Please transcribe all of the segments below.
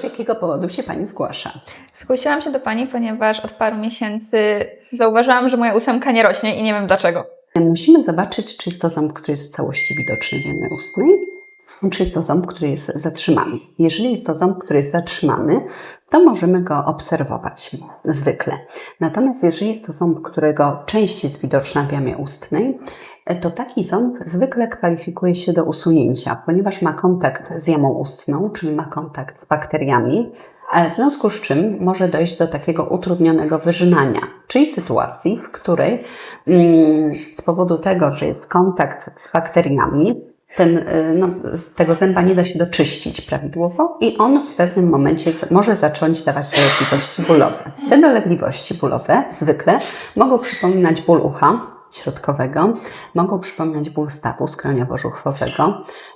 Z jakiego powodu się Pani zgłasza? Zgłosiłam się do Pani, ponieważ od paru miesięcy zauważyłam, że moja ósemka nie rośnie i nie wiem dlaczego. Musimy zobaczyć, czy jest to ząb, który jest w całości widoczny w jamy ustnej, czy jest to ząb, który jest zatrzymany. Jeżeli jest to ząb, który jest zatrzymany, to możemy go obserwować zwykle. Natomiast jeżeli jest to ząb, którego część jest widoczna w jamie ustnej, to taki ząb zwykle kwalifikuje się do usunięcia, ponieważ ma kontakt z jamą ustną, czyli ma kontakt z bakteriami, w związku z czym może dojść do takiego utrudnionego wyrzynania, czyli sytuacji, w której mm, z powodu tego, że jest kontakt z bakteriami, ten, y, no, tego zęba nie da się doczyścić prawidłowo i on w pewnym momencie może zacząć dawać dolegliwości bólowe. Te dolegliwości bólowe zwykle mogą przypominać ból ucha środkowego, mogą przypominać ból stawu skroniowo-żuchwowego,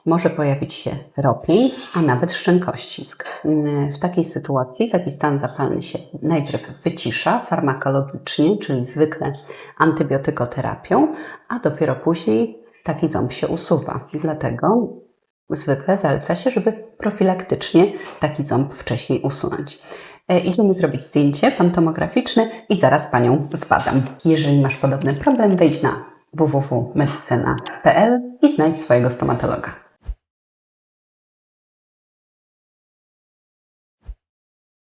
może pojawić się ropień, a nawet szczękościsk. Y, W takiej sytuacji taki stan zapalny się najpierw wycisza farmakologicznie, czyli zwykle antybiotykoterapią, a dopiero później taki ząb się usuwa. Dlatego zwykle zaleca się, żeby profilaktycznie taki ząb wcześniej usunąć. E, Idziemy zrobić zdjęcie fantomograficzne i zaraz Panią zbadam. Jeżeli masz podobny problem, wejdź na www.medycena.pl i znajdź swojego stomatologa.